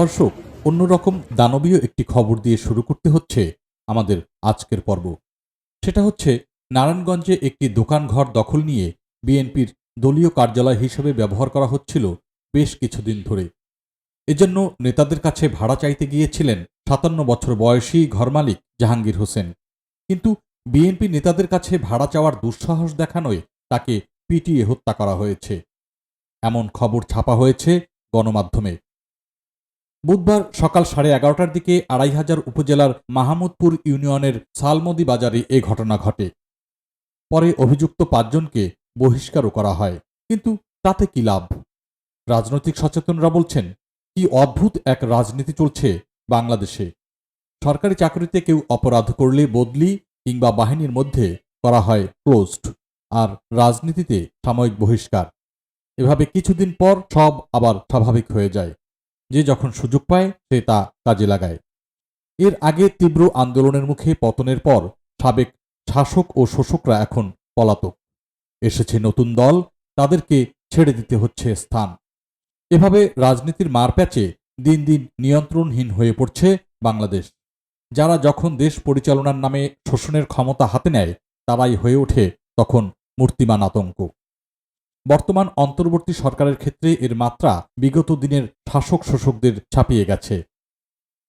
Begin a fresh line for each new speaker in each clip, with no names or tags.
দর্শক, অন্যরকম দানবীয় একটি খবর দিয়ে শুরু করতে হচ্ছে আমাদের আজকের পর্ব। সেটা হচ্ছে, নারায়ণগঞ্জে একটি দোকানঘর দখল নিয়ে বিএনপির দলীয় কার্যালয় হিসেবে ব্যবহার করা হচ্ছিল বেশ কিছুদিন ধরে। এজন্য নেতাদের কাছে ভাড়া চাইতে গিয়েছিলেন সাতান্ন বছর বয়সী ঘরমালিক জাহাঙ্গীর হোসেন। কিন্তু বিএনপি নেতাদের কাছে ভাড়া চাওয়ার দুঃসাহস দেখানোয় তাকে পিটিয়ে হত্যা করা হয়েছে। এমন খবর ছাপা হয়েছে গণমাধ্যমে। বুধবার সকাল সাড়ে এগারোটার দিকে আড়াই হাজার উপজেলার মাহমুদপুর ইউনিয়নের সালমদি বাজারে এ ঘটনা ঘটে। পরে অভিযুক্ত পাঁচজনকে বহিষ্কারও করা হয়, কিন্তু তাতে কি লাভ? রাজনৈতিক সচেতনরা বলছেন, কি অদ্ভুত এক রাজনীতি চলছে বাংলাদেশে। সরকারি চাকরিতে কেউ অপরাধ করলে বদলি কিংবা বাহিনীর মধ্যে করা হয় ক্লোজড আর রাজনীতিতে সাময়িক বহিষ্কার। এভাবে কিছুদিন পর সব আবার স্বাভাবিক হয়ে যায়। যে যখন সুযোগ পায়, সে তা কাজে লাগায়। এর আগে তীব্র আন্দোলনের মুখে পতনের পর সাবেক শাসক ও শোষকরা এখন পলাতক। এসেছে নতুন দল, তাদেরকে ছেড়ে দিতে হচ্ছে স্থান। এভাবে রাজনীতির মারপ্যাচে দিন দিন নিয়ন্ত্রণহীন হয়ে পড়ছে বাংলাদেশ। যারা যখন দেশ পরিচালনার নামে শোষণের ক্ষমতা হাতে নেয়, তারাই হয়ে ওঠে তখন মূর্তিমান আতঙ্ক। বর্তমান অন্তর্বর্তী সরকারের ক্ষেত্রে এর মাত্রা বিগত দিনের শাসক শোষকদের ছাপিয়ে গেছে।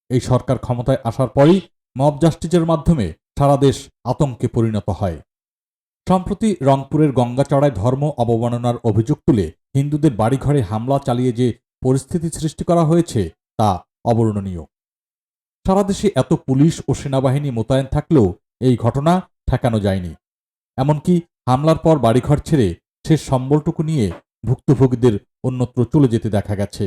এই সরকার ক্ষমতায় আসার পরই মব জাস্টিসের মাধ্যমে সারা দেশ আতঙ্কে পরিণত হয়। সম্প্রতি রংপুরের গঙ্গাচড়ায় ধর্ম অবমাননার অভিযোগ তুলে হিন্দুদের বাড়িঘরে হামলা চালিয়ে যে পরিস্থিতি সৃষ্টি করা হয়েছে, তা অবর্ণনীয়। সারা দেশে এত পুলিশ ও সেনাবাহিনী মোতায়েন থাকলেও এই ঘটনা ঠেকানো যায়নি। এমনকি হামলার পর বাড়িঘর ছেড়ে শেষ সম্বলটুকু নিয়ে ভুক্তভোগীদের অন্যত্র চলে যেতে দেখা গেছে।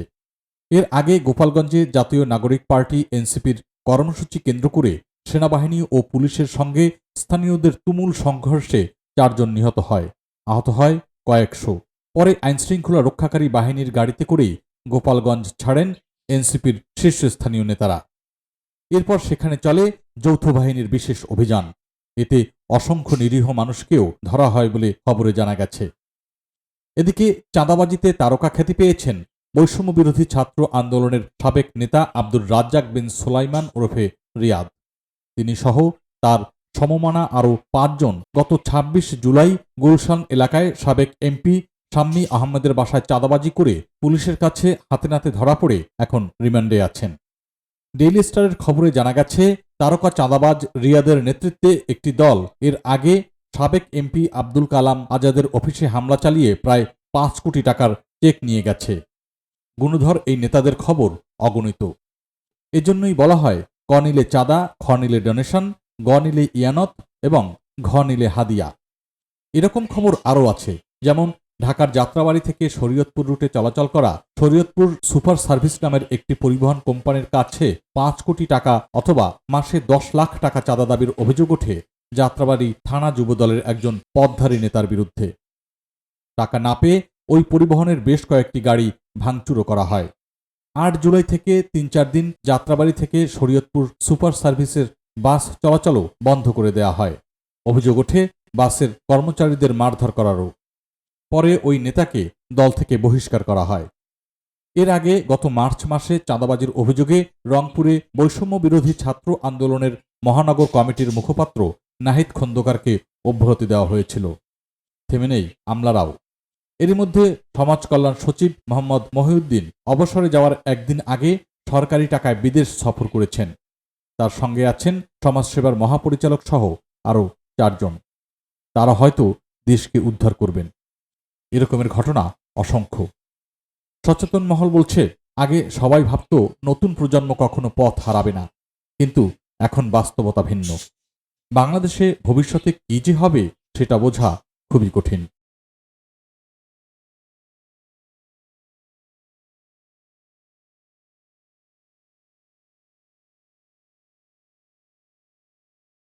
এর আগে গোপালগঞ্জে জাতীয় নাগরিক পার্টি এনসিপির কর্মসূচি কেন্দ্র করে সেনাবাহিনী ও পুলিশের সঙ্গে স্থানীয়দের তুমুল সংঘর্ষে চারজন নিহত হয়, আহত হয় কয়েকশো। পরে আইনশৃঙ্খলা রক্ষাকারী বাহিনীর গাড়িতে করেই গোপালগঞ্জ ছাড়েন এনসিপির শীর্ষস্থানীয় নেতারা। এরপর সেখানে চলে যৌথ বাহিনীর বিশেষ অভিযান। এতে অসংখ্য নিরীহ মানুষকেও ধরা হয় বলে খবরে জানা গেছে। এদিকে চাঁদাবাজিতে তারকা খ্যাতি পেয়েছেন বৈষম্য বিরোধী ছাত্র আন্দোলনের সাবেক নেতা আব্দুর রাজ্জাক বিন সুলাইমান ওরফে রিয়াদ। তিনি সহ তার সমমানা আরও পাঁচজন গত ২৬ জুলাই গুলশান এলাকায় সাবেক এমপি শাম্মী আহমেদের বাসায় চাঁদাবাজি করে পুলিশের কাছে হাতে নাতে ধরা পড়ে এখন রিমান্ডে আছেন। ডেইলি স্টারের খবরে জানা গেছে, তারকা চাঁদাবাজ রিয়াদের নেতৃত্বে একটি দল। এর আগে সাবেক এমপি আব্দুল কালাম আজাদের অফিসে হামলা চালিয়ে প্রায় পাঁচ কোটি টাকার চেক নিয়ে গেছে। গুণধর, এই নেতাদের খবর অগণিত। এজন্যই বলা হয় ক নিলে চাঁদা খ নিলে ডোনেশন গ নিলে ইয়ানত এবং ঘ নিলে হাদিয়া। এরকম খবর আরও আছে, যেমন ঢাকার যাত্রাবাড়ি থেকে শরীয়তপুর রুটে চলাচল করা শরীয়তপুর সুপার সার্ভিস নামের একটি পরিবহন কোম্পানির কাছে পাঁচ কোটি টাকা অথবা মাসে দশ লাখ টাকা চাঁদা দাবির অভিযোগ ওঠে যাত্রাবাড়ি থানা যুবদলের একজন পদধারী নেতার বিরুদ্ধে। টাকা না পেয়ে ওই পরিবহনের বেশ কয়েকটি গাড়ি ভাঙচুরও করা হয়। আট জুলাই থেকে তিন চার দিন যাত্রাবাড়ি থেকে শরীয়তপুর সুপার সার্ভিসের বাস চলাচলও বন্ধ করে দেয়া হয়। অভিযোগ ওঠে, বাসের কর্মচারীদের মারধর করারও। পরে ওই নেতাকে দল থেকে বহিষ্কার করা হয়। এর আগে গত মার্চ মাসে চাঁদাবাজির অভিযোগে রংপুরে বৈষম্য বিরোধী ছাত্র আন্দোলনের মহানগর কমিটির মুখপাত্র নাহিদ খন্দকারকে অব্যাহতি দেওয়া হয়েছিল। থেমে নেই আমলারাও। এরই মধ্যে সমাজ কল্যাণ সচিব মোহাম্মদ মহিউদ্দিন অবসরে যাওয়ার একদিন আগে সরকারি টাকায় বিদেশ সফর করেছেন। তার সঙ্গে আছেন সমাজসেবার মহাপরিচালক সহ আরও চারজন। তারা হয়তো দেশকে উদ্ধার করবেন। এরকমের ঘটনা অসংখ্য। সচেতন মহল বলছে, আগে সবাই ভাবত নতুন প্রজন্ম কখনো পথ হারাবে না। কিন্তু এখন বাস্তবতা ভিন্ন। বাংলাদেশে ভবিষ্যতে কী যে হবে সেটা বোঝা খুবই কঠিন।